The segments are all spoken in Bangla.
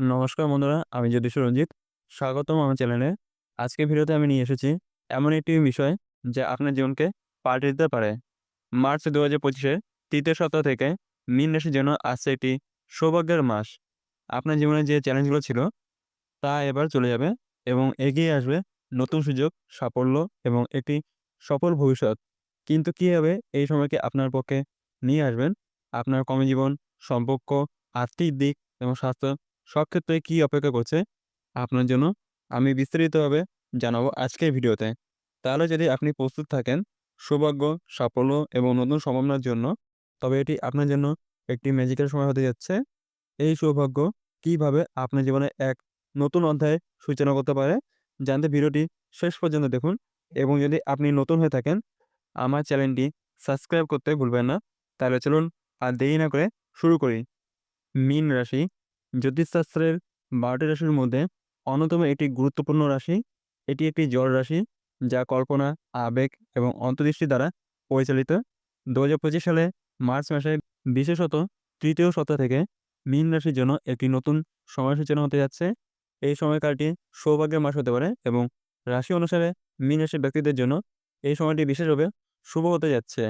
নমস্কার বন্ধুরা, আমি জ্যোতিষ রঞ্জিত। স্বাগতম আমার চ্যানেলে। আজকে ভিডিওতে আমি নিয়ে এসেছি এমন একটি বিষয় যা আপনার জীবনকে পাল্টে দিতে পারে। মার্চ ২০২৫ এর ৩য় সপ্তাহ থেকে মীন রাশির জন্য আসছে একটি সৌভাগ্যের মাস। আপনার জীবনে যে চ্যালেঞ্জগুলো ছিল তা এবার চলে যাবে এবং এগিয়ে আসবে নতুন সুযোগ, সাফল্য এবং একটি সফল ভবিষ্যৎ। কিন্তু কীভাবে এই সময়কে আপনার পক্ষে নিয়ে আসবেন, আপনার কর্মজীবন, সম্পর্ক, আর্থিক দিক এবং স্বাস্থ্য সব ক্ষেত্রে কী অপেক্ষা করছে আপনার জন্য আমি বিস্তারিতভাবে জানাব আজকের ভিডিওতে। তাহলে যদি আপনি প্রস্তুত থাকেন সৌভাগ্য, সাফল্য এবং নতুন সম্ভাবনার জন্য, তবে এটি আপনার জন্য একটি ম্যাজিক্যাল সময় হতে যাচ্ছে। এই সৌভাগ্য কীভাবে আপনার জীবনে এক নতুন অধ্যায়ের সূচনা করতে পারে, জানতে ভিডিওটি শেষ পর্যন্ত দেখুন এবং যদি আপনি নতুন হয়ে থাকেন, আমার চ্যানেলটি সাবস্ক্রাইব করতে ভুলবেন না। তাহলে চলুন আর দেরি না করে শুরু করি। মীন রাশি জ্যোতিষশাস্ত্রের ১২টি রাশির মধ্যে অন্যতম একটি গুরুত্বপূর্ণ রাশি। এটি একটি জল রাশি যা কল্পনা, আবেগ এবং অন্তর্দৃষ্টি দ্বারা পরিচালিত। ২০২৫ সালে মার্চ মাসে বিশেষত তৃতীয় সপ্তাহ থেকে মীন রাশির জন্য একটি নতুন সময় সূচনা হতে যাচ্ছে। এই সময়কালটি সৌভাগ্যের মাস হতে পারে এবং রাশি অনুসারে মীন রাশির ব্যক্তিদের জন্য এই সময়টি বিশেষভাবে শুভ হতে যাচ্ছে।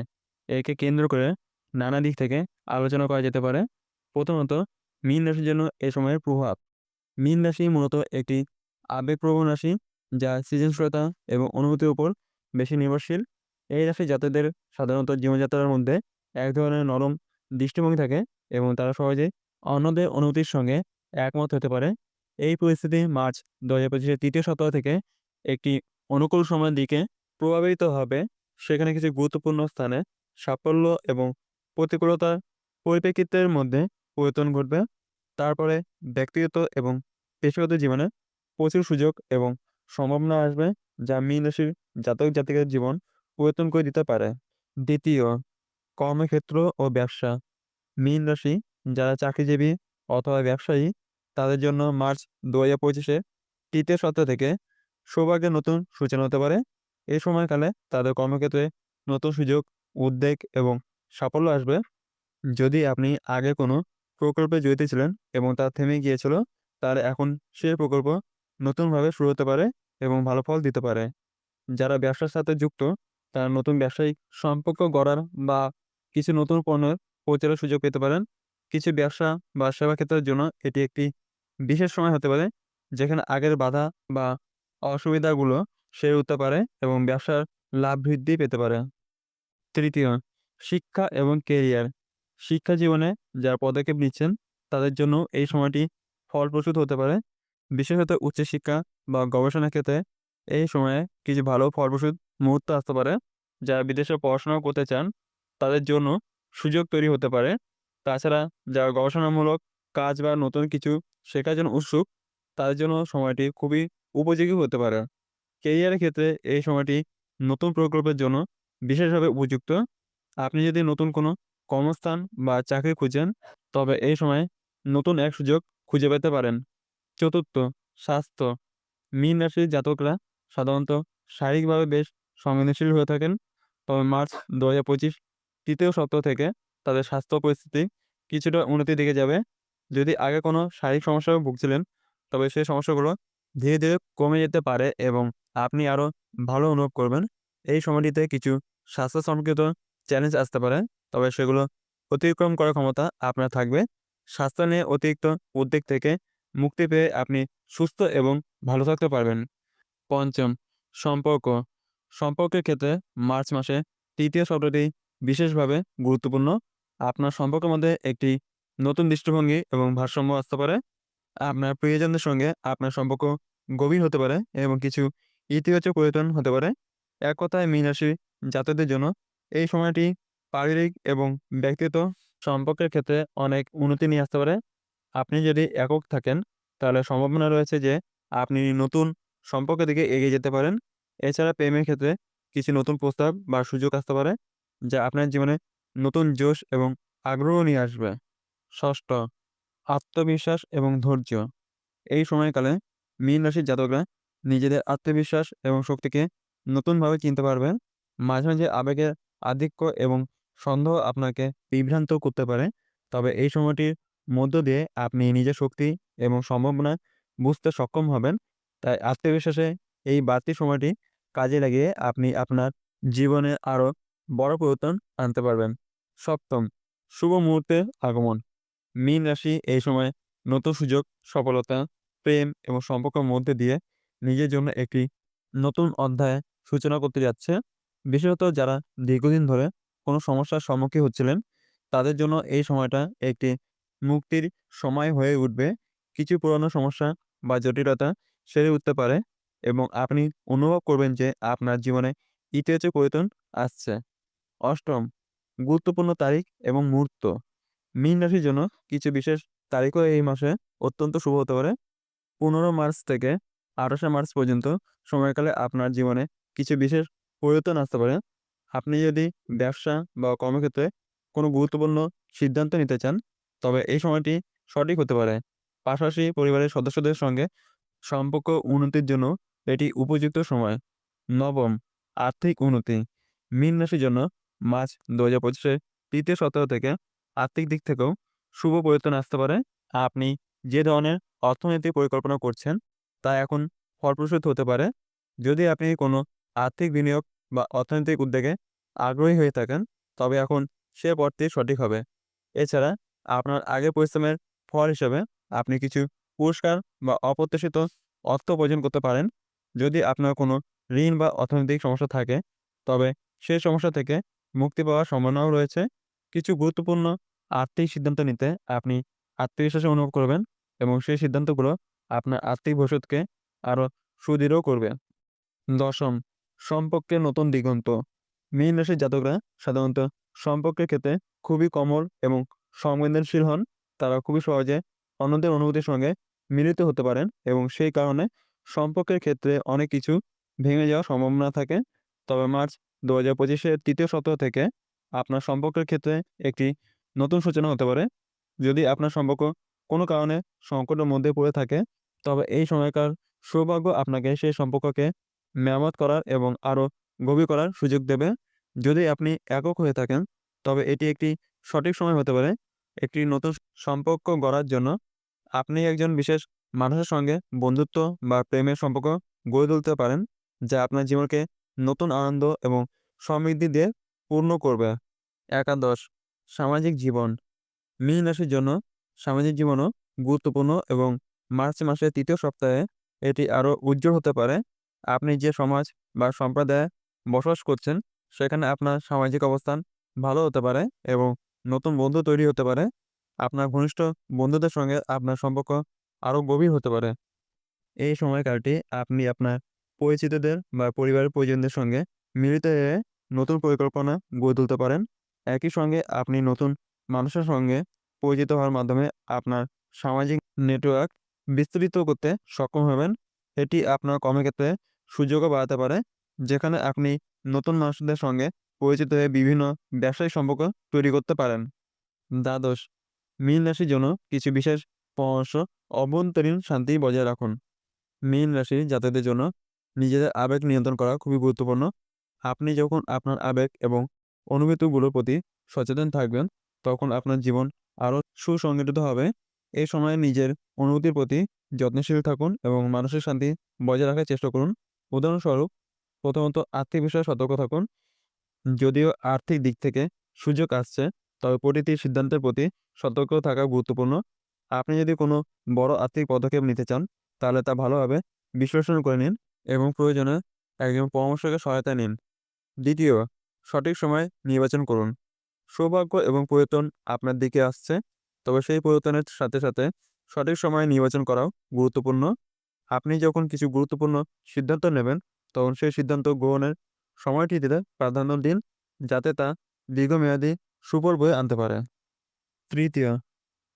একে কেন্দ্র করে নানা দিক থেকে আলোচনা করা যেতে পারে। প্রথমত মীন রাশির জন্য এ সময়ের প্রভাব। মীন রাশি মূলত একটি আবেগপ্রবণ রাশি যা সৃজনশীলতা এবং অনুভূতির উপর বেশি নির্ভরশীল। এই রাশি জাতকদের সাধারণত জীবনযাত্রার মধ্যে এক ধরনের নরম দৃষ্টিভঙ্গি থাকে এবং তারা সহজেই অন্যদের অনুভূতির সঙ্গে একমত হতে পারে। এই পরিস্থিতি মার্চ ২০২৫ এর তৃতীয় সপ্তাহ থেকে একটি অনুকূল সময়ের দিকে প্রভাবিত হবে। সেখানে কিছু গুরুত্বপূর্ণ স্থানে সাফল্য এবং প্রতিকূলতার পরিপ্রেক্ষিতের মধ্যে পরিবর্তন ঘটবে। তারপরে ব্যক্তিগত এবং পেশাগত জীবনে প্রচুর সুযোগ এবং সম্ভাবনা আসবে যা মীন রাশির জাতক-জাতিকাদের জীবন পরিবর্তন করে দিতে পারে। দ্বিতীয়, কর্মক্ষেত্র ও ব্যবসা। মীন রাশি যারা চাকরিজীবী অথবা ব্যবসায়ী তাদের জন্য মার্চ দু হাজার পঁচিশে তৃতীয় সপ্তাহ থেকে সৌভাগ্যের নতুন সূচনা হতে পারে। এই সময়কালে তাদের কর্মক্ষেত্রে নতুন সুযোগ, উদ্বেগ এবং সাফল্য আসবে। যদি আপনি আগে কোনো প্রকল্পে জড়িত ছিলেন এবং তা থেমে গিয়েছিল, তার এখন সেই প্রকল্প নতুনভাবে শুরু হতে পারে এবং ভালো ফল দিতে পারে। যারা ব্যবসার সাথে যুক্ত, তারা নতুন ব্যবসায়িক সম্পর্ক গড়ার বা কিছু নতুন পণ্যের প্রচারের সুযোগ পেতে পারেন। কিছু ব্যবসা বা সেবা ক্ষেত্রের জন্য এটি একটি বিশেষ সময় হতে পারে, যেখানে আগের বাধা বা অসুবিধাগুলো সেরে উঠতে পারে এবং ব্যবসার লাভ বৃদ্ধি পেতে পারে। তৃতীয়, শিক্ষা এবং কেরিয়ার। শিক্ষা জীবনে যারা পদক্ষেপ নিচ্ছেন, তাদের জন্য এই সময়টি ফলপ্রসূ হতে পারে। বিশেষত উচ্চশিক্ষা বা গবেষণা ক্ষেত্রে এই সময়ে কিছু ভালো ফলপ্রসূ মুহূর্ত আসতে পারে। যারা বিদেশে পড়াশোনা করতে চান, তাদের জন্য সুযোগ তৈরি হতে পারে। তাছাড়া যারা গবেষণামূলক কাজ বা নতুন কিছু শেখার জন্য উৎসুক, তাদের জন্য সময়টি খুবই উপযোগী হতে পারে। কেরিয়ারের ক্ষেত্রে এই সময়টি নতুন প্রকল্পের জন্য বিশেষভাবে উপযুক্ত। আপনি যদি নতুন কোনো কর্মস্থান বা চাকরি খুঁজছেন, তবে এই সময় নতুন এক সুযোগ খুঁজে পেতে পারেন। চতুর্থ, স্বাস্থ্য। মীন রাশির জাতকরা সাধারণত শারীরিকভাবে বেশ সংবেদনশীল হয়ে থাকেন। তবে মার্চ ২০২৫ তৃতীয় সপ্তাহ থেকে তাদের স্বাস্থ্য পরিস্থিতি কিছুটা উন্নতির দিকে যাবে। যদি আগে কোনো শারীরিক সমস্যায় ভুগছিলেন, তবে সেই সমস্যাগুলো ধীরে, ধীরে কমে যেতে পারে এবং আপনি আরও ভালো অনুভব করবেন। এই সময়টিতে কিছু স্বাস্থ্য সম্পর্কিত চ্যালেঞ্জ আসতে পারে, তবে সেগুলো অতিক্রম করার ক্ষমতা আপনার থাকবে। স্বাস্থ্য নিয়ে অতিরিক্ত উদ্বেগ থেকে মুক্তি পেয়ে আপনি সুস্থ এবং ভালো থাকতে পারবেন। পঞ্চম, সম্পর্ক। সম্পর্কের ক্ষেত্রে মার্চ মাসে তৃতীয় শব্দটি বিশেষভাবে গুরুত্বপূর্ণ। আপনার সম্পর্কের মধ্যে একটি নতুন দৃষ্টিভঙ্গি এবং ভারসাম্য আসতে পারে। আপনার প্রিয়জনদের সঙ্গে আপনার সম্পর্ক গভীর হতে পারে এবং কিছু ইতিবাচক পরিবর্তন হতে পারে। এক কথায় মীন রাশির জাতকদের জন্য এই সময়টি পারিবারিক এবং ব্যক্তিগত সম্পর্কের ক্ষেত্রে অনেক উন্নতি নিয়ে আসতে পারে। আপনি যদি একক থাকেন, তাহলে সম্ভাবনা রয়েছে যে আপনি নতুন সম্পর্কের দিকে এগিয়ে যেতে পারেন। এছাড়া প্রেমের ক্ষেত্রে কিছু নতুন প্রস্তাব বা সুযোগ আসতে পারে, যা আপনার জীবনে নতুন জোশ এবং আগ্রহ নিয়ে আসবে। ষষ্ঠ, আত্মবিশ্বাস এবং ধৈর্য। এই সময়কালে মীন রাশির জাতকরা নিজেদের আত্মবিশ্বাস এবং শক্তিকে নতুনভাবে চিনতে পারবেন। মাঝে, মাঝে আবেগের আধিক্য এবং সন্দেহ আপনাকে বিভ্রান্ত করতে পারে। তবে এই সময়টির মধ্য দিয়ে আপনি নিজের শক্তি এবং সম্ভাবনা বুঝতে সক্ষম হবেন। তাই আত্মবিশ্বাসে এই বাড়তি সময়টি কাজে লাগিয়ে আপনি আপনার জীবনে আরও বড় পরিবর্তন আনতে পারবেন। সপ্তম, শুভ মুহূর্তে আগমন। মীন রাশি এই সময় নতুন সুযোগ, সফলতা, প্রেম এবং সম্পর্কের মধ্যে দিয়ে নিজের জন্য একটি নতুন অধ্যায়ের সূচনা করতে যাচ্ছে। বিশেষত যারা দীর্ঘদিন ধরে কোনো সমস্যার সম্মুখীন হচ্ছিলেন, তাদের জন্য এই সময়টা একটি মুক্তির সময় হয়ে উঠবে। কিছু পুরনো সমস্যা বা জটিলতা সেরে উঠতে পারে এবং আপনি অনুভব করবেন যে আপনার জীবনে ইতিবাচক পরিবর্তন আসছে। অষ্টম, গুরুত্বপূর্ণ তারিখ এবং মুহূর্ত। মীন রাশির জন্য কিছু বিশেষ তারিখও এই মাসে অত্যন্ত শুভ হতে পারে। পনেরো মার্চ থেকে আঠাশে মার্চ পর্যন্ত সময়কালে আপনার জীবনে কিছু বিশেষ পরিবর্তন আসতে পারে। আপনি যদি ব্যবসা বা কর্মক্ষেত্রে কোনো গুরুত্বপূর্ণ সিদ্ধান্ত নিতে চান, তবে এই সময়টি সঠিক হতে পারে। পাশাপাশি পরিবারের সদস্যদের সঙ্গে সম্পর্ক উন্নতির জন্য এটি উপযুক্ত সময়। নবম, আর্থিক উন্নতি। মীন রাশির জন্য মার্চ ২০২৫ এর তৃতীয় সপ্তাহ থেকে আর্থিক দিক থেকেও শুভ পরিবর্তন আসতে পারে। আপনি যে ধরনের অর্থনৈতিক পরিকল্পনা করছেন, তা এখন ফলপ্রসূ হতে পারে। যদি আপনি কোনো আর্থিক বিনিয়োগ বা অর্থনৈতিক উদ্যোগে আগ্রহী হয়ে থাকেন, তবে এখন সে পথটি সঠিক হবে। এছাড়া আপনার আগের পরিশ্রমের ফল হিসেবে আপনি কিছু পুরস্কার বা অপ্রত্যাশিত অর্থ উপার্জন করতে পারেন। যদি আপনার কোনো ঋণ বা অর্থনৈতিক সমস্যা থাকে, তবে সেই সমস্যা থেকে মুক্তি পাওয়ার সম্ভাবনাও রয়েছে। কিছু গুরুত্বপূর্ণ আর্থিক সিদ্ধান্ত নিতে আপনি আত্মবিশ্বাসী অনুভব করবেন এবং সেই সিদ্ধান্তগুলো আপনার আর্থিক ভবিষ্যৎকে আরও সুদৃঢ় করবে। দশম, সম্পর্কের নতুন দিগন্ত। মীন রাশির জাতকরা সাধারণত সম্পর্কের ক্ষেত্রে খুবই কোমল এবং সংবেদনশীল হন। তারা খুবই সহজে অন্যদের অনুভূতির সঙ্গে মিলিত হতে পারেন এবং সেই কারণে সম্পর্কের ক্ষেত্রে অনেক কিছু ভেঙে যাওয়ার সম্ভাবনা থাকে। তবে মার্চ দু হাজার পঁচিশের তৃতীয় সপ্তাহ থেকে আপনার সম্পর্কের ক্ষেত্রে একটি নতুন সূচনা হতে পারে। যদি আপনার সম্পর্ক কোনো কারণে সংকটের মধ্যে পড়ে থাকে, তবে এই সময়কার সৌভাগ্য আপনাকে সেই সম্পর্ককে মেরামত করার এবং আরও গভীর করার সুযোগ দেবে। যদি আপনি একক হয়ে থাকেন, তবে এটি একটি সঠিক সময় হতে পারে একটি নতুন সম্পর্ক গড়ার জন্য। আপনি একজন বিশেষ মানুষের সঙ্গে বন্ধুত্ব বা প্রেমের সম্পর্ক গড়ে তুলতে পারেন, যা আপনার জীবনকে নতুন আনন্দ এবং সমৃদ্ধি দিয়ে পূর্ণ করবে। একাদশ, সামাজিক জীবন। মীন রাশির জন্য সামাজিক জীবনও গুরুত্বপূর্ণ এবং মার্চ মাসের তৃতীয় সপ্তাহে এটি আরও উজ্জ্বল হতে পারে। আপনি যে সমাজ বা সম্প্রদায়ে বসবাস করছেন, সেখানে আপনার সামাজিক অবস্থান ভালো হতে পারে এবং নতুন বন্ধু তৈরি হতে পারে। আপনার ঘনিষ্ঠ বন্ধুদের সঙ্গে আপনার সম্পর্ক আরও গভীর হতে পারে। এই সময়কালটি আপনি আপনার পরিচিতদের বা পরিবারের পরিজনদের সঙ্গে মিলিত হয়ে নতুন পরিকল্পনা গড়ে তুলতে পারেন। একই সঙ্গে আপনি নতুন মানুষের সঙ্গে পরিচিত হওয়ার মাধ্যমে আপনার সামাজিক নেটওয়ার্ক বিস্তৃত করতে সক্ষম হবেন। এটি আপনার কর্মক্ষেত্রে সুযোগও বাড়াতে পারে, যেখানে আপনি নতুন মানুষদের সঙ্গে পরিচিত হয়ে বিভিন্ন ব্যবসায়িক সম্পর্ক তৈরি করতে পারেন। দ্বাদশ, মীন রাশির জন্য কিছু বিশেষ পরামর্শ অভ্যন্তরীণ শান্তি বজায় রাখুন। মীন রাশির জাতকদের জন্য নিজেদের আবেগ নিয়ন্ত্রণ করা খুবই গুরুত্বপূর্ণ। আপনি যখন আপনার আবেগ এবং অনুভূতিগুলোর প্রতি সচেতন থাকবেন, তখন আপনার জীবন আরও সুসংগঠিত হবে। এই সময়ে নিজের অনুভূতির প্রতি যত্নশীল থাকুন এবং মানসিক শান্তি বজায় রাখার চেষ্টা করুন। উদাহরণস্বরূপ, প্রথমত আর্থিক বিষয়ে সতর্ক থাকুন। যদিও আর্থিক দিক থেকে সুযোগ আসছে, তবে প্রতিটি সিদ্ধান্তের প্রতি সতর্ক থাকা গুরুত্বপূর্ণ। আপনি যদি কোনো বড় আর্থিক পদক্ষেপ নিতে চান, তাহলে তা ভালোভাবে বিশ্লেষণ করে নিন এবং প্রয়োজনে একজন পরামর্শকের সহায়তা নিন। দ্বিতীয়, সঠিক সময় নির্বাচন করুন। সৌভাগ্য এবং পরিবর্তন আপনার দিকে আসছে, তবে সেই পরিবর্তনের সাথে সাথে সঠিক সময় নির্বাচন করাও গুরুত্বপূর্ণ। আপনি যখন কিছু গুরুত্বপূর্ণ সিদ্ধান্ত নেবেন, তখন সেই সিদ্ধান্ত গ্রহণের সময়টিতে প্রাধান্য দিন, যাতে তা দীর্ঘমেয়াদী সুফল বয়ে আনতে পারে। তৃতীয়,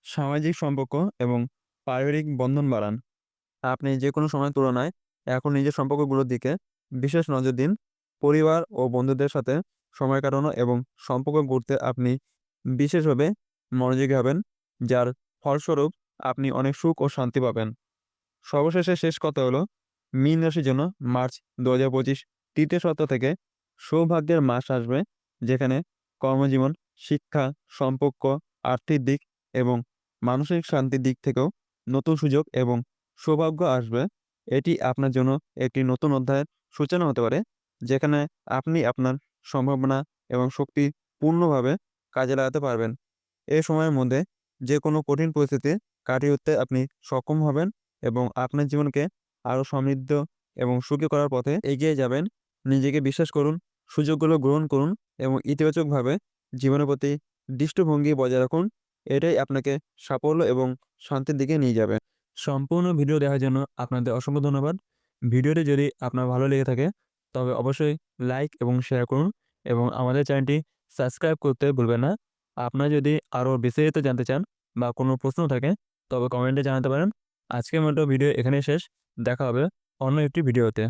সামাজিক সম্পর্ক এবং পারিবারিক বন্ধন বাড়ান। আপনি যে কোনো সময়ের তুলনায় এখন নিজের সম্পর্কগুলোর দিকে বিশেষ নজর দিন। পরিবার ও বন্ধুদের সাথে সময় কাটানো এবং সম্পর্ক গড়তে আপনি বিশেষভাবে মনোযোগী হবেন, যার ফলস্বরূপ আপনি অনেক সুখ ও শান্তি পাবেন। সর্বশেষে শেষ কথা হলো, মীন রাশির জন্য মার্চ ২০২৫ তৃতীয় সপ্তাহ থেকে সৌভাগ্যের মাস আসবে, যেখানে কর্মজীবন, শিক্ষা, সম্পর্ক, আর্থিক দিক এবং মানসিক শান্তির দিক থেকেও নতুন সুযোগ এবং সৌভাগ্য আসবে। এটি আপনার জন্য একটি নতুন অধ্যায়ের সূচনা হতে পারে যেখানে আপনি আপনার সম্ভাবনা এবং শক্তি পূর্ণভাবে কাজে লাগাতে পারবেন। এই সময়ের মধ্যে যে কোনো কঠিন পরিস্থিতি কাটিয়ে উঠতে আপনি সক্ষম হবেন। এবং আপনার জীবনকে আরও সমৃদ্ধ এবং সুখী করার পথে এগিয়ে যাবেন। নিজেকে বিশ্বাস করুন, সুযোগগুলো গ্রহণ করুন এবং ইতিবাচকভাবে জীবনের প্রতি দৃষ্টিভঙ্গি বজায় রাখুন। এটাই আপনাকে সাফল্য এবং শান্তির দিকে নিয়ে যাবে। সম্পূর্ণ ভিডিও দেখার জন্য আপনাদের অসংখ্য ধন্যবাদ। ভিডিওটি যদি আপনার ভালো লেগে থাকে, তবে অবশ্যই লাইক এবং শেয়ার করুন এবং আমাদের চ্যানেলটি সাবস্ক্রাইব করতে ভুলবেন না। আপনারা যদি আরও বিস্তারিত জানতে চান বা কোনো প্রশ্ন থাকে, তবে কমেন্টে জানাতে পারেন। আজকের মতো ভিডিও এখানে শেষ। দেখা হবে অন্য একটি ভিডিওতে।